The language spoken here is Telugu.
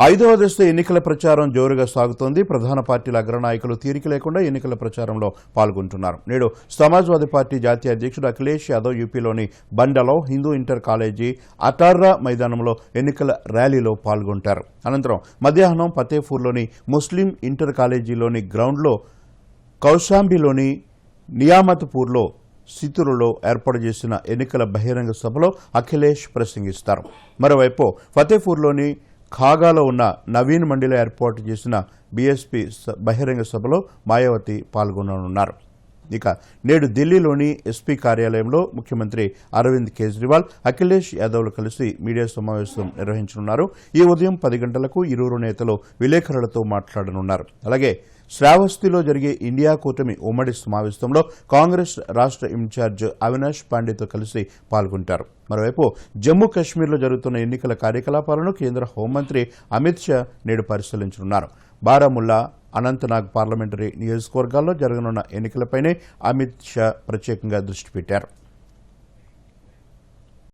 ఐదవ దశ ఎన్నికల ప్రచారం జోరుగా సాగుతోంది. ప్రధాన పార్టీల అగ్రనాయకులు తీరిక లేకుండా ఎన్నికల ప్రచారంలో పాల్గొంటున్నారు. నేడు సమాజ్వాదీ పార్టీ జాతీయ అధ్యక్షుడు అఖిలేష్ యాదవ్ యూపీలోని బండలో హిందూ ఇంటర్ కాలేజీ అటార్రా మైదానంలో ఎన్నికల ర్యాలీలో పాల్గొంటారు. అనంతరం మధ్యాహ్నం ఫతేపూర్లోని ముస్లిం ఇంటర్ కాలేజీలోని గ్రౌండ్లో కౌశాంబిలోని నియామత్పూర్లో సితురులో ఏర్పాటు చేసిన ఎన్నికల బహిరంగ సభలో అఖిలేష్ ప్రసంగిస్తారు. మరోవైపు ఫతేపూర్లోని ఖాగాలో ఉన్న నవీన్ మండిలో ఏర్పాటు చేసిన బీఎస్పీ స- బహిరంగ సభలో మాయావతి పాల్గొననున్నారు. ఇక నేడు ఢిల్లీలోని ఎస్పీ కార్యాలయంలో ముఖ్యమంత్రి అరవింద్ కేజ్రీవాల్ అఖిలేష్ యాదవ్లు కలిసి మీడియా సమావేశం నిర్వహించనున్నారు. ఈ ఉదయం పది గంటలకు ఇరువురు నేతలు విలేకరులతో మాట్లాడనున్నారు. అలాగే శ్రావస్తిలో జరిగే ఇండియా కూటమి ఉమ్మడి సమావేశంలో కాంగ్రెస్ రాష్ట్ర ఇన్ఛార్జ్ అవినాష్ పాండేతో కలిసి పాల్గొంటారు. మరోవైపు జమ్మూ కాశ్మీర్లో జరుగుతున్న ఎన్నికల కార్యకలాపాలను కేంద్ర హోంమంత్రి అమిత్ షా నేడు పరిశీలించనున్నారు. బారాముల్లా అనంతనాగ్ పార్లమెంటరీ నియోజకవర్గాల్లో జరగనున్న ఎన్నికలపైనే అమిత్ షా ప్రత్యేకంగా దృష్టి పెట్టారు.